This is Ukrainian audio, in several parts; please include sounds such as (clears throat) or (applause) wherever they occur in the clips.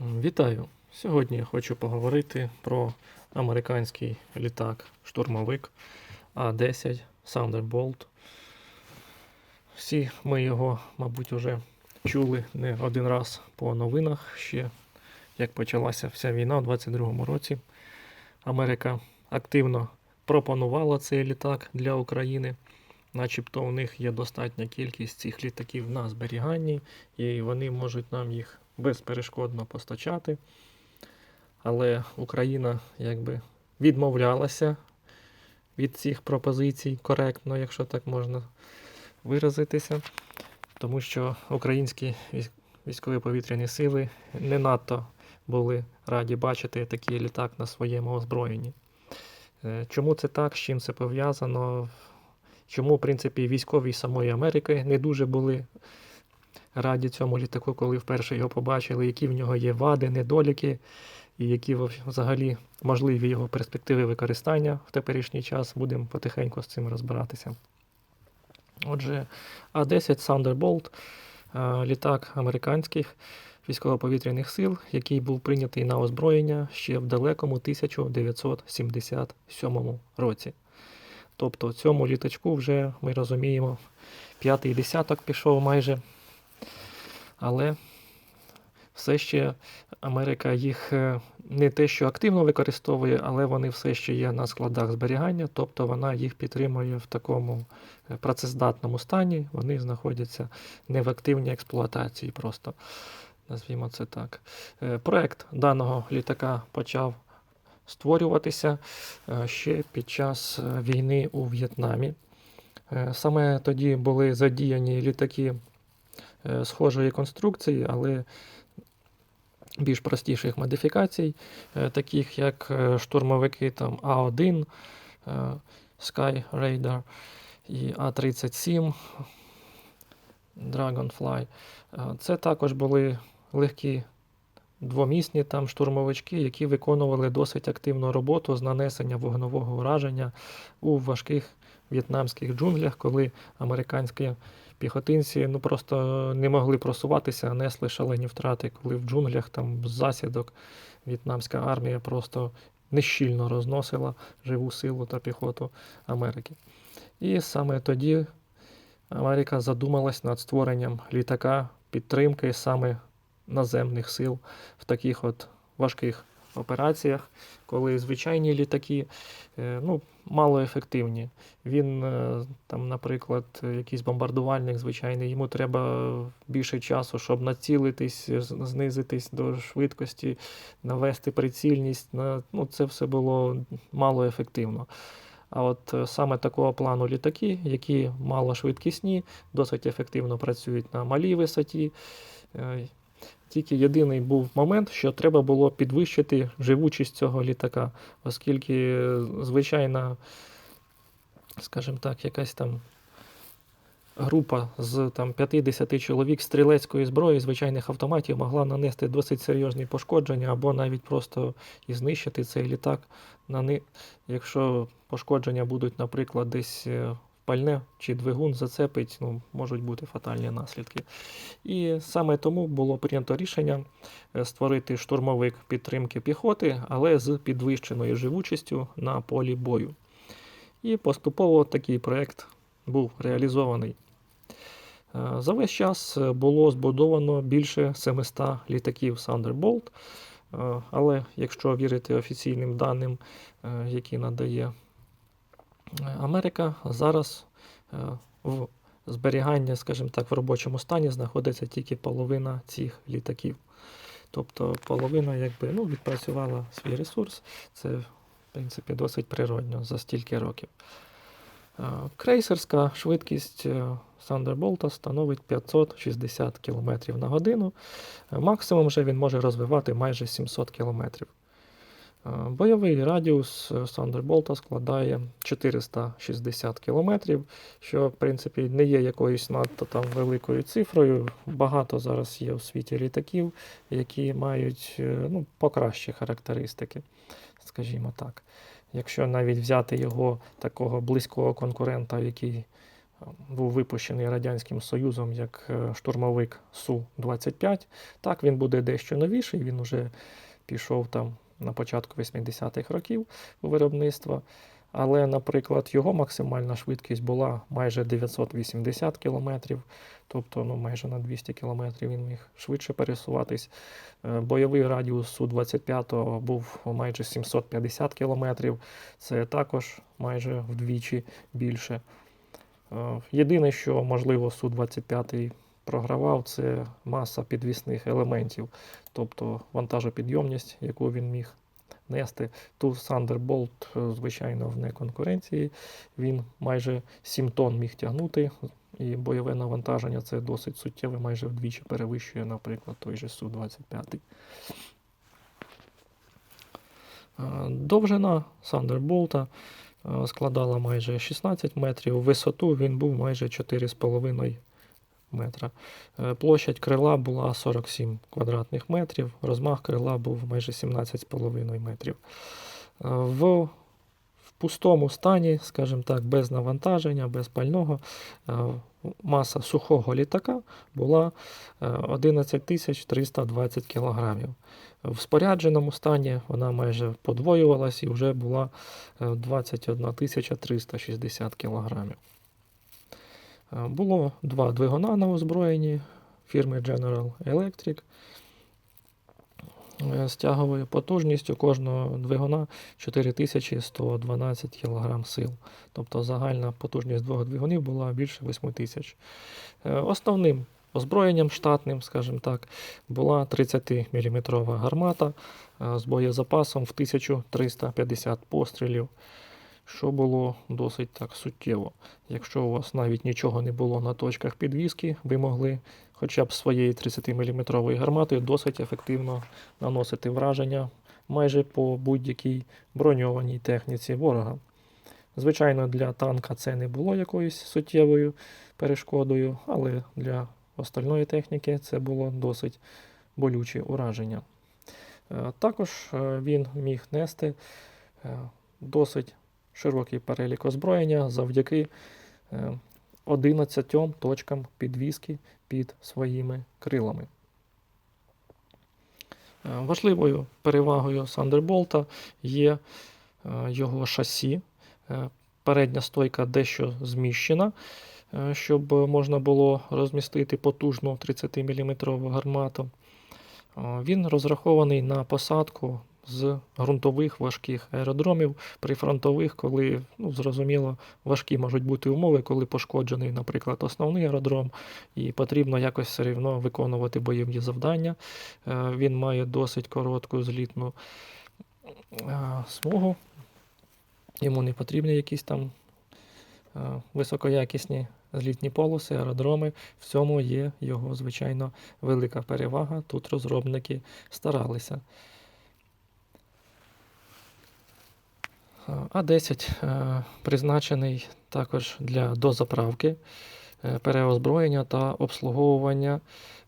Вітаю! Сьогодні я хочу поговорити про американський літак-штурмовик А-10 Thunderbolt. Всі ми його, мабуть, вже чули не один раз по новинах ще, як почалася вся війна у 22-му році. Америка активно пропонувала цей літак для України. Начебто у них є достатня кількість цих літаків на зберіганні, і вони можуть нам їх безперешкодно постачати. Але Україна якби відмовлялася від цих пропозицій коректно, якщо так можна виразитися, тому що українські військ- військові повітряні сили не надто були раді бачити такий літак на своєму озброєнні. Е, Чому це так? З чим це пов'язано? Чому, в принципі, військові самої Америки не дуже були раді цьому літаку, коли вперше його побачили, які в нього є вади, недоліки, і які взагалі можливі його перспективи використання в теперішній час. Будемо потихеньку з цим розбиратися. Отже, А-10 Thunderbolt е, літак американських військово-повітряних сил, який був прийнятий на озброєння ще в далекому 1977 році. Тобто цьому літачку вже ми розуміємо, п'ятий десяток пішов майже. Але все ще Америка їх е, не те, що активно використовує, але вони все ще є на складах зберігання, тобто вона їх підтримує в такому е, працездатному стані. Вони знаходяться не в активній експлуатації, просто назвімо це так. Е, Проект даного літака почав створюватися ще під час війни у В'єтнамі. Саме тоді були задіяні літаки схожої конструкції, але більш простіших модифікацій, е, таких як е, штурмовики там А1, е, Sky Raider і А37 Dragonfly. Е, Це також були легкі двомісні там штурмовички, які виконували досить активну роботу з нанесення вогнового ураження у важких в'єтнамських джунглях, коли американські піхотинці ну просто не могли просуватися, несли шалені втрати, коли в джунглях там засідок в'єтнамська армія просто нещільно розносила живу силу та піхоту Америки. І саме тоді Америка задумалась над створенням літака підтримки саме наземних сил в таких от важких операціях, коли звичайні літаки е, ну, малоефективні. Він е, там, наприклад, якийсь бомбардувальник звичайний, йому треба більше часу, щоб націлитись, знизитись до швидкості, навести прицільність. Ну, це все було малоефективно. А от е, саме такого плану літаки, які малошвидкісні, досить ефективно працюють на малій висоті. Тільки єдиний був момент, що треба було підвищити живучість цього літака, оскільки е, звичайна, скажімо так, якась там група з там, 50 чоловік стрілецької зброї, звичайних автоматів могла нанести досить серйозні пошкодження або навіть просто і знищити цей літак. Якщо пошкодження будуть, наприклад, десь е, пальне чи двигун зацепить, ну, можуть бути фатальні наслідки. І саме тому було прийнято рішення е, створити штурмовик підтримки піхоти, але з підвищеною живучістю на полі бою. І поступово такий проєкт був реалізований. Е, За весь час е, було збудовано більше 700 літаків Thunderbolt, але якщо вірити офіційним даним, які надає Америка, зараз е, в зберігання, скажімо так, в робочому стані знаходиться тільки половина цих літаків. Тобто половина якби, ну, відпрацювала свій ресурс. Це, в принципі, досить природньо за стільки років. Е, Крейсерська швидкість е, Thunderbolt становить 560 км на годину. Максимум вже він може розвивати майже 700 км. Е, Бойовий радіус е, Thunderbolt складає 460 км, що в принципі не є якоюсь надто там великою цифрою. Багато зараз є у світі літаків, які мають е, ну, покращі характеристики, скажімо так. Якщо навіть взяти його такого близького конкурента, який був випущений Радянським Союзом як штурмовик Су-25. Так, він буде дещо новіший, він вже пішов там на початку 80-х років у виробництво. Але, наприклад, його максимальна швидкість була майже 980 км, тобто ну, майже на 200 км він міг швидше пересуватись. Е, Бойовий радіус Су-25 був майже 750 км, це також майже вдвічі більше. Е, Єдине, що можливо Су-25 програвав, це маса підвісних елементів, тобто вантажопідйомність, яку він міг нести. Тут е, звичайно, вне конкуренції. Він майже 7 тонн міг тягнути, і бойове навантаження це досить суттєве, майже вдвічі перевищує, наприклад, той же Су-25. Е, Довжина е, складала майже 16 метрів, висоту він був майже 4,5 метра. Е, Площадь крила була 47 квадратних метрів, розмах крила був майже 17,5 метрів. Е, В, пустому стані, скажімо так, без навантаження, без пального, е, маса сухого літака була е, 11 320 кг. В спорядженому стані вона майже подвоювалась і вже була е, 21 360 кг. Е, Було два двигуна на озброєнні фірми General Electric е, з тяговою потужністю кожного двигуна 4112 кг сил. Тобто загальна потужність двох двигунів була більше 8000. Е, Основним озброєнням штатним, скажімо так, була 30-мм гармата з боєзапасом в 1350 пострілів що було досить так суттєво. Якщо у вас навіть нічого не було на точках підвіски, ви могли хоча б своєю 30-мм гарматою досить ефективно наносити враження майже по будь-якій броньованій техніці ворога. Звичайно, для танка це не було якоюсь суттєвою перешкодою, але для остальної техніки це було досить болюче ураження. Е, Також е, він міг нести е, досить широкий перелік озброєння завдяки е, 11 точкам підвіски під своїми крилами. Е, Важливою перевагою Thunderbolt є е, його шасі. Е, Передня стойка дещо зміщена, е, щоб можна було розмістити потужну 30-мм гармату. Е, Він розрахований на посадку з ґрунтових важких аеродромів, прифронтових, коли, ну, зрозуміло, важкі можуть бути умови, коли пошкоджений, наприклад, основний аеродром, і потрібно якось все рівно виконувати бойові завдання. Е, Він має досить коротку злітну е, смугу. Йому не потрібні якісь там е, високоякісні злітні полоси, аеродроми. В цьому є його, звичайно, велика перевага. Тут розробники старалися. А10 е, призначений також для дозаправки, е, переозброєння та обслуговування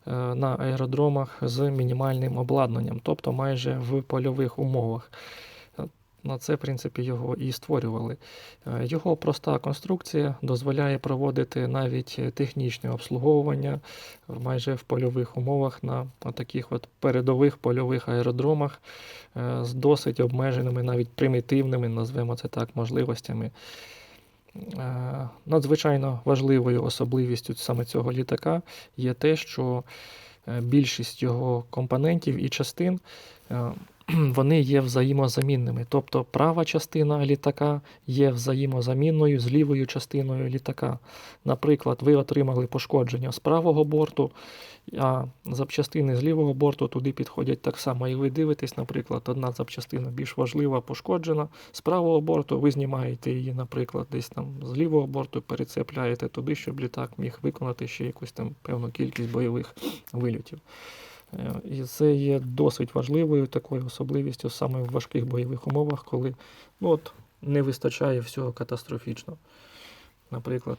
е, на аеродромах з мінімальним обладнанням, тобто майже в польових умовах. Е, На це, в принципі, його і створювали. Е, Його проста конструкція дозволяє проводити навіть технічне обслуговування майже в польових умовах на таких от передових польових аеродромах е, з досить обмеженими, навіть примітивними, назвемо це так, можливостями. Е, Надзвичайно важливою особливістю саме цього літака є те, що е, більшість його компонентів і частин е, (clears throat) вони є взаємозамінними. Тобто права частина літака є взаємозамінною з лівою частиною літака. Наприклад, ви отримали пошкодження з правого борту, а запчастини з лівого борту туди підходять так само. І ви дивитесь, наприклад, одна запчастина більш важлива, пошкоджена з правого борту, ви знімаєте її, наприклад, десь там з лівого борту, перецепляєте туди, щоб літак міг виконати ще якусь там певну кількість бойових вильотів. Е, І це є досить важливою такою особливістю саме в важких бойових умовах, коли ну, от, не вистачає всього катастрофічно. Наприклад,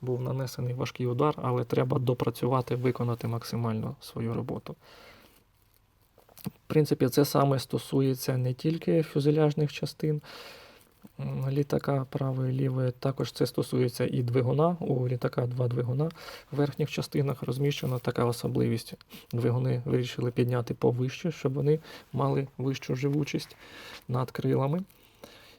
був нанесений важкий удар, але треба допрацювати, виконати максимально свою роботу. В принципі, це саме стосується не тільки фюзеляжних частин, літака правої лівої. Також це стосується і двигуна. У літака два двигуна в верхніх частинах розміщена така особливість. Двигуни вирішили підняти повище, щоб вони мали вищу живучість над крилами.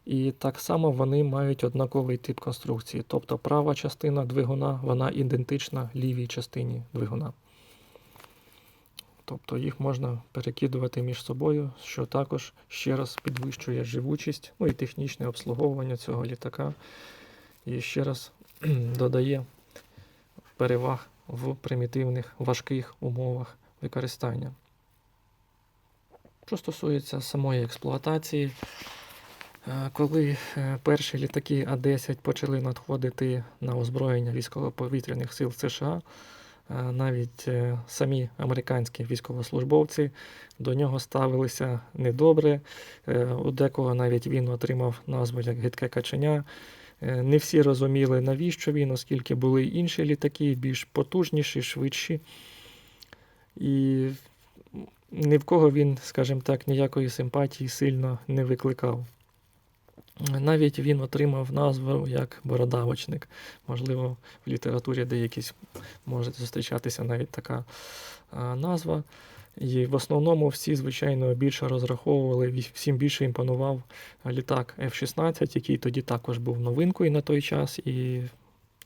І так само вони мають однаковий тип конструкції. Тобто права частина двигуна вона ідентична лівій частині двигуна. Тобто їх можна перекидувати між собою, що також ще раз підвищує живучість, ну і технічне обслуговування цього літака. І ще раз (clears throat) додає переваг в примітивних важких умовах використання. Що стосується самої експлуатації, е, коли е, перші літаки А-10 почали надходити на озброєння військово-повітряних сил США, навіть е, самі американські військовослужбовці до нього ставилися недобре. Е, У декого навіть він отримав назву як гидке каченя. Е, Не всі розуміли, навіщо він, оскільки були інші літаки, більш потужніші, швидші. І ні в кого він, скажімо так, ніякої симпатії сильно не викликав. Навіть він отримав назву як бородавочник. Можливо, в літературі деякісь може зустрічатися навіть така назва. І в основному всі, звичайно, більше розраховували, всім більше імпонував літак F-16, який тоді також був новинкою на той час, і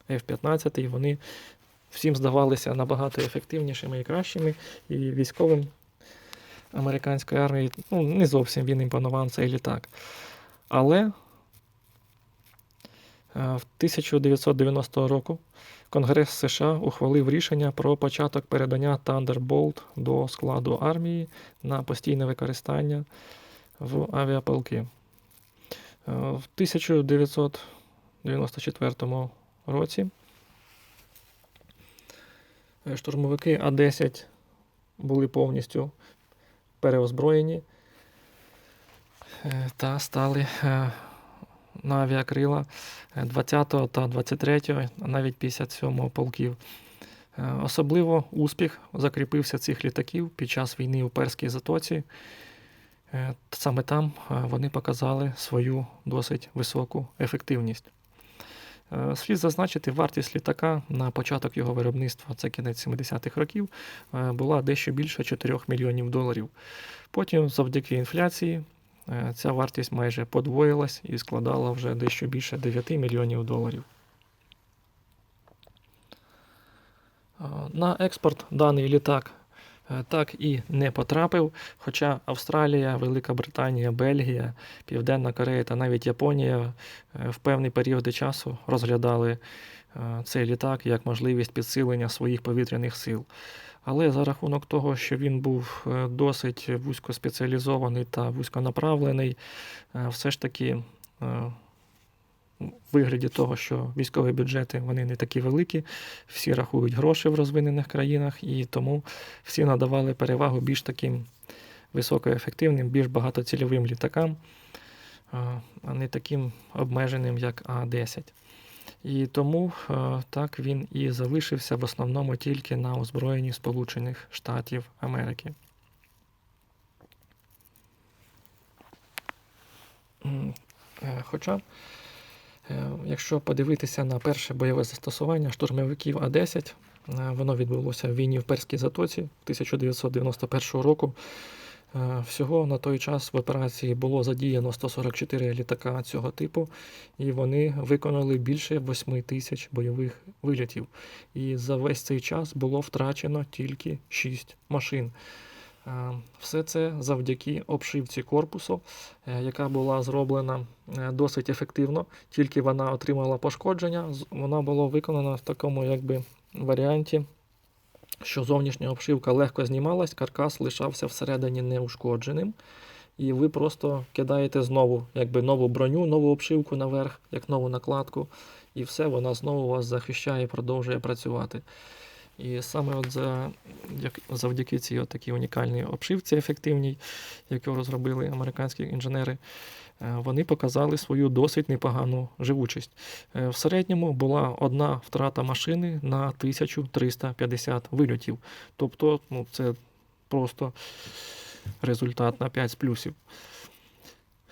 F-15, і вони всім здавалися набагато ефективнішими і кращими. І військовим американської армії ну, не зовсім він імпонував цей літак. Але в 1990 року Конгрес США ухвалив рішення про початок передання Thunderbolt до складу армії на постійне використання в авіаполки. Е, В 1994 році е, штурмовики А-10 були повністю переозброєні е, та стали е, на авіакрила е, 20 та 23, а навіть 57 полків. Е, Особливо успіх закріпився цих літаків під час війни у Перській затоці. Е, Саме там вони показали свою досить високу ефективність. Слід зазначити, вартість літака на початок його виробництва, це кінець 70-х років, була дещо більше 4 мільйонів доларів. Потім, завдяки інфляції, ця вартість майже подвоїлась і складала вже дещо більше 9 мільйонів доларів. Е, На експорт даний літак е, так і не потрапив, хоча Австралія, Велика Британія, Бельгія, Південна Корея та навіть Японія е, в певні періоди часу розглядали е, цей літак як можливість підсилення своїх повітряних сил. Але за рахунок того, що він був е, досить вузькоспеціалізований та вузьконаправлений, е, все ж таки е, вигляді того, що військові бюджети вони не такі великі, всі рахують гроші в розвинених країнах, і тому всі надавали перевагу більш таким високоефективним, більш багатоцільовим літакам, а не таким обмеженим, як А-10. І тому е, так він і залишився в основному тільки на озброєнні Сполучених Штатів Америки. Е, Хоча, е, якщо подивитися на перше бойове застосування штурмовиків А-10, е, воно відбулося в війні в Перській затоці 1991 року. Е, Всього на той час в операції було задіяно 144 літака цього типу, і вони виконали більше 8 тисяч бойових вильотів. І за весь цей час було втрачено тільки 6 машин. Е, Все це завдяки обшивці корпусу, е, яка була зроблена досить ефективно, тільки вона отримала пошкодження. Вона була виконана в такому якби варіанті, що зовнішня обшивка легко знімалась, каркас лишався всередині неушкодженим. І ви просто кидаєте знову якби нову броню, нову обшивку наверх, як нову накладку, і все, вона знову вас захищає і продовжує працювати. І саме от за, як, завдяки цій от такій унікальній обшивці ефективній, яку розробили американські інженери, вони показали свою досить непогану живучість. Е, В середньому була одна втрата машини на 1350 вильотів. Тобто, ну, це просто результат на 5 з плюсів.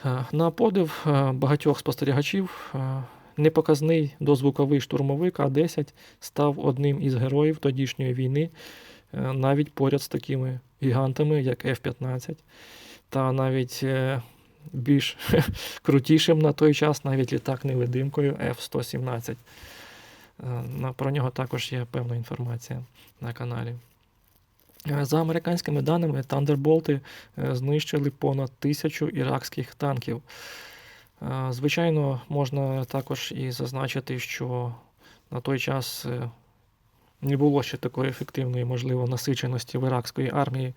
Е, На подив е, багатьох спостерігачів е, непоказний дозвуковий штурмовик А-10 став одним із героїв тодішньої війни, е, навіть поряд з такими гігантами, як F-15, та навіть е, більш (laughs) крутішим на той час навіть літак-невидимкою F-117. Е, Про нього також є певна інформація на каналі. Е, За американськими даними, Тандерболти е, знищили понад тисячу іракських танків. Звичайно, можна також і зазначити, що на той час не було ще такої ефективної, можливо, насиченості в іракської армії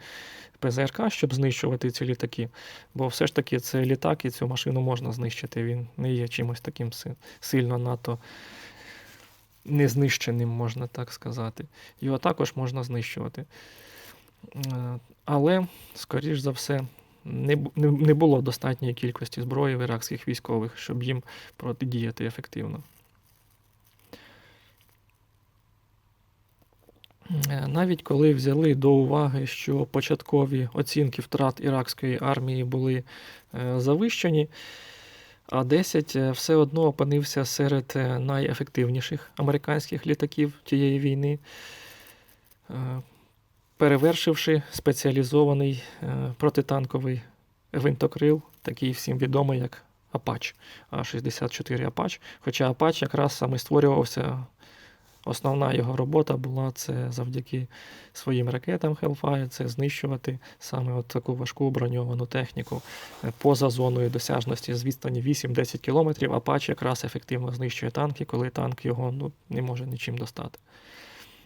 ПЗРК, щоб знищувати ці літаки. Бо все ж таки це літак, і цю машину можна знищити. Він не є чимось таким сильно НАТО незнищеним, можна так сказати. Його також можна знищувати. Е, Але, скоріш за все, не, не було достатньої кількості зброї в іракських військових, щоб їм протидіяти ефективно. Навіть коли взяли до уваги, що початкові оцінки втрат іракської армії були е, завищені, А-10 е, все одно опинився серед е, найефективніших американських літаків тієї війни, е, перевершивши спеціалізований е, протитанковий гвинтокрил, такий всім відомий як Apache, А-64 Apache. Хоча Apache якраз саме створювався Основна його робота була це завдяки своїм ракетам Hellfire, це знищувати саме от таку важку броньовану техніку е, поза зоною досяжності з відстані 8-10 кілометрів. Апач якраз ефективно знищує танки, коли танк його ну, не може нічим достати.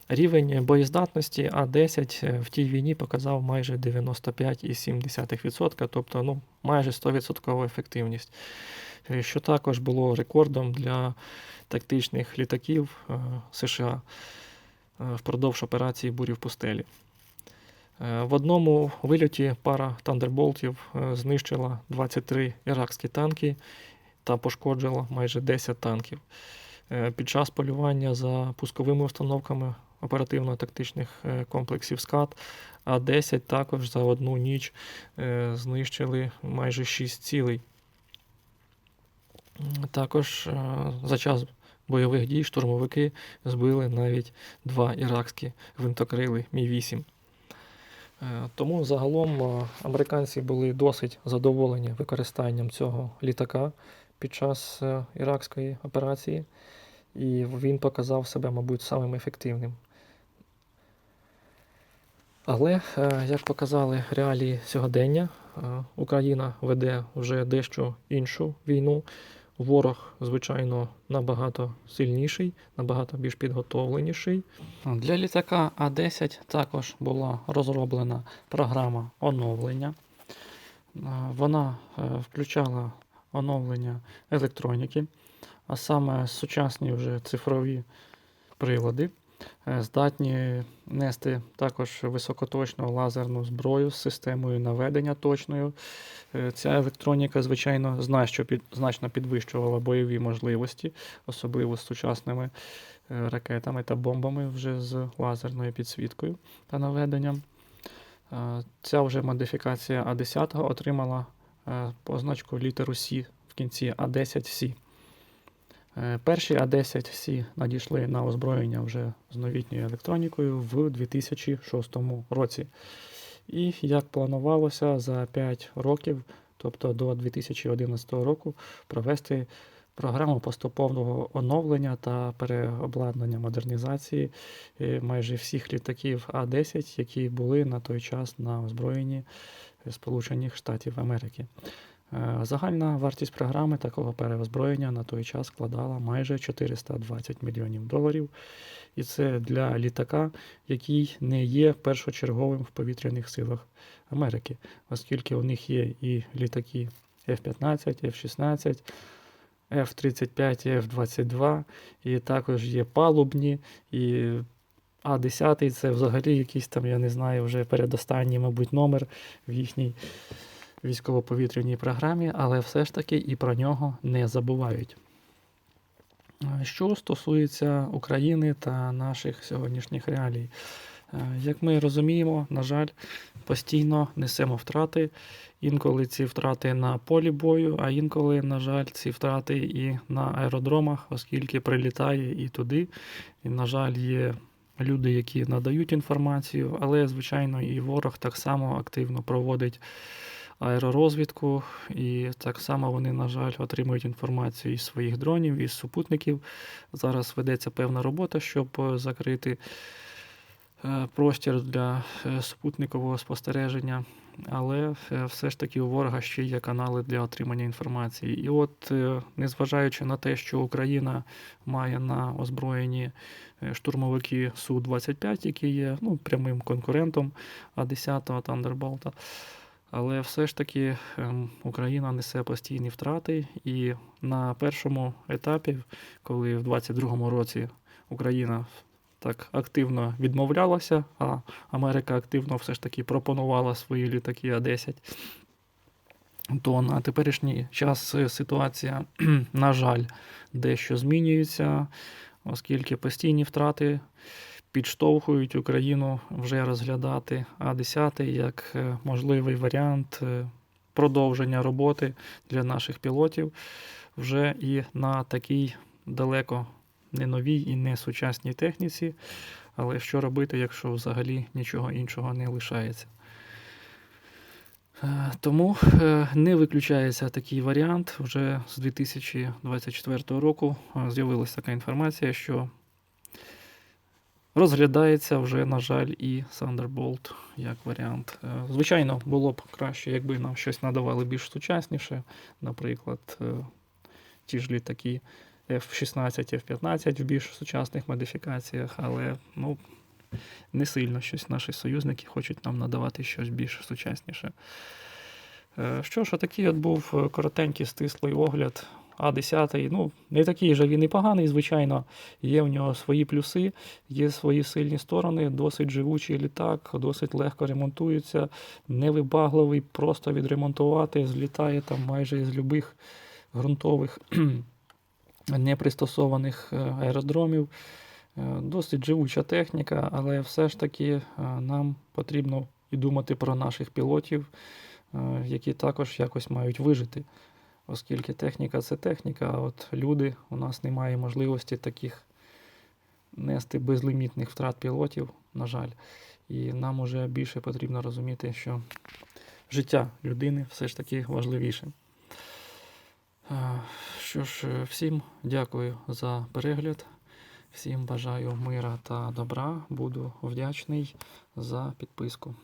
Рівень боєздатності А-10 е, в тій війні показав майже 95,7%, тобто ну, майже 100% ефективність, е, що також було рекордом для тактичних літаків е, США впродовж операції Бурі в пустелі. В одному вильоті пара Тандерболтів знищила 23 іракські танки та пошкоджила майже 10 танків. Під час полювання за пусковими установками оперативно-тактичних е, комплексів СКАТ, А-10 також за одну ніч е, знищили майже 6 цілей. Також е, за час бойових дій штурмовики збили навіть два іракські гвинтокрили Мі-8. Е, Тому загалом американці були досить задоволені використанням цього літака під час іракської операції, і він показав себе, мабуть, самим ефективним. Але, е, як показали реалії сьогодення, е, Україна веде вже дещо іншу війну. Ворог, звичайно, набагато сильніший, набагато більш підготовленіший. Для літака А-10 також була розроблена програма оновлення. Е, Вона включала оновлення електроніки, а саме сучасні вже цифрові прилади, здатні нести також високоточну лазерну зброю з системою наведення точною. Е, Ця електроніка, звичайно, значно, під, значно підвищувала бойові можливості, особливо з сучасними е, ракетами та бомбами вже з лазерною підсвіткою та наведенням. Е, Ця вже модифікація А10 отримала е, позначку літеру С в кінці А10С. Е, Перші А10С надійшли на озброєння вже з новітньою електронікою в 2006 році. І як планувалося за 5 років, тобто до 2011 року, провести програму поступовного оновлення та переобладнання модернізації е, майже всіх літаків А-10, які були на той час на озброєнні Сполучених Штатів Америки. Е, Загальна вартість програми такого переозброєння на той час складала майже 420 мільйонів доларів. І це для літака, який не є першочерговим в повітряних силах Америки, оскільки у них є і літаки F-15, F-16, F-35 F-22, і також є палубні, і А-10 це взагалі якийсь там, я не знаю, вже передостанній, мабуть, номер в їхній військово-повітряній програмі, але все ж таки і про нього не забувають. Що стосується України та наших сьогоднішніх реалій, Е, Як ми розуміємо, на жаль, постійно несемо втрати. Інколи ці втрати на полі бою, а інколи, на жаль, ці втрати і на аеродромах, оскільки прилітає і туди. І, на жаль, є люди, які надають інформацію, але, звичайно, і ворог так само активно проводить аеророзвідку, і так само вони, на жаль, отримують інформацію із своїх дронів, із супутників. Зараз ведеться певна робота, щоб е, закрити е, простір для е, супутникового спостереження. Але все ж таки у ворога ще є канали для отримання інформації. І от, незважаючи на те, що Україна має на озброєнні штурмовики Су-25, які є ну, прямим конкурентом А-10 Тандерболта, але все ж таки ем, Україна несе постійні втрати. І на першому етапі, коли в 22-му році Україна так активно відмовлялася, а Америка активно все ж таки пропонувала свої літаки А-10, то на теперішній час е, ситуація, (clears throat) на жаль, дещо змінюється, оскільки постійні втрати підштовхують Україну вже розглядати А-10 як е, можливий варіант е, продовження роботи для наших пілотів вже і на такій далеко не новій і не сучасній техніці. Але що робити, якщо взагалі нічого іншого не лишається? Е, Тому не виключається такий варіант. Вже з 2024 року з'явилася така інформація, що розглядається вже, на жаль, і Thunderbolt як варіант. Е, Звичайно, було б краще, якби нам щось надавали більш сучасніше, наприклад, е, ті ж літаки F-16, F-15 в більш сучасних модифікаціях, але ну, не сильно щось наші союзники хочуть нам надавати щось більш сучасніше. Е, Що ж, отакий от був коротенький стислий огляд А-10. Ну, не такий же він і поганий, звичайно. Є в нього свої плюси, є свої сильні сторони, досить живучий літак, досить легко ремонтується, невибагливий, просто відремонтувати, злітає там майже із любих ґрунтових непристосованих е, аеродромів. Е, Досить живуча техніка, але все ж таки е, нам потрібно і думати про наших пілотів, які також якось мають вижити. Оскільки техніка це техніка, а от люди, у нас немає можливості таких нести безлімітних втрат пілотів, на жаль. І нам уже більше потрібно розуміти, що життя людини все ж таки важливіше. Що ж, всім дякую за перегляд. Всім бажаю мира та добра. Буду вдячний за підписку.